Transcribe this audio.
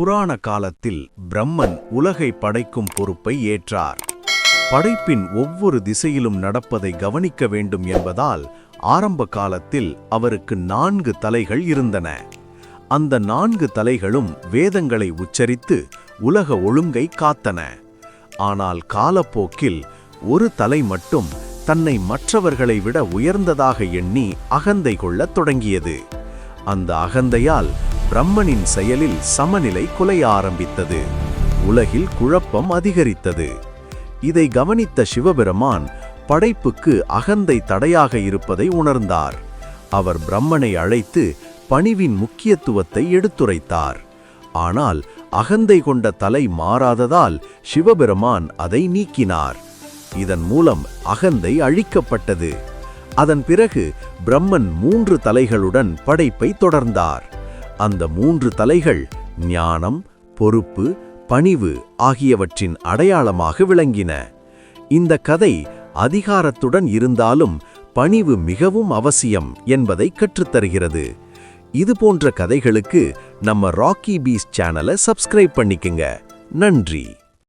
புராண காலத்தில் பிரம்மன் உலகை படைக்கும் பொறுப்பை ஏற்றார். படைப்பின் ஒவ்வொரு திசையிலும் நடப்பதை கவனிக்க வேண்டும் என்பதால் ஆரம்ப காலத்தில் அவருக்கு நான்கு தலைகள் இருந்தன. அந்த நான்கு தலைகளும் வேதங்களை உச்சரித்து உலக ஒழுங்கை காத்தன. ஆனால் காலப்போக்கில் ஒரு தலை மட்டும் தன்னை மற்றவர்களை விட உயர்ந்ததாக எண்ணி அகந்தை கொள்ளத் தொடங்கியது. அந்த அகந்தையால் பிரம்மனின் செயலில் சமநிலை குலைய ஆரம்பித்தது. உலகில் குழப்பம் அதிகரித்தது. இதை கவனித்த சிவபெருமான் படைப்புக்கு அகந்தை தடையாக இருப்பதை உணர்ந்தார். அவர் பிரம்மனை அழைத்து பணிவின் முக்கியத்துவத்தை எடுத்துரைத்தார். ஆனால் அகந்தை கொண்ட தலை மாறாததால் சிவபெருமான் அதை நீக்கினார். இதன் மூலம் அகந்தை அழிக்கப்பட்டது. அதன் பிறகு பிரம்மன் மூன்று தலைகளுடன் படைப்பை தொடர்ந்தார். அந்த மூன்று தலைகள் ஞானம் பொறுப்பு பணிவு ஆகியவற்றின் அடையாளமாக விளங்கின. இந்த கதை அதிகாரத்துடன் இருந்தாலும் பணிவு மிகவும் அவசியம் என்பதை கற்றுத்தருகிறது. இது போன்ற கதைகளுக்கு நம்ம ராக்கி பீஸ் சேனலை சப்ஸ்கிரைப் பண்ணிக்கங்க. நன்றி.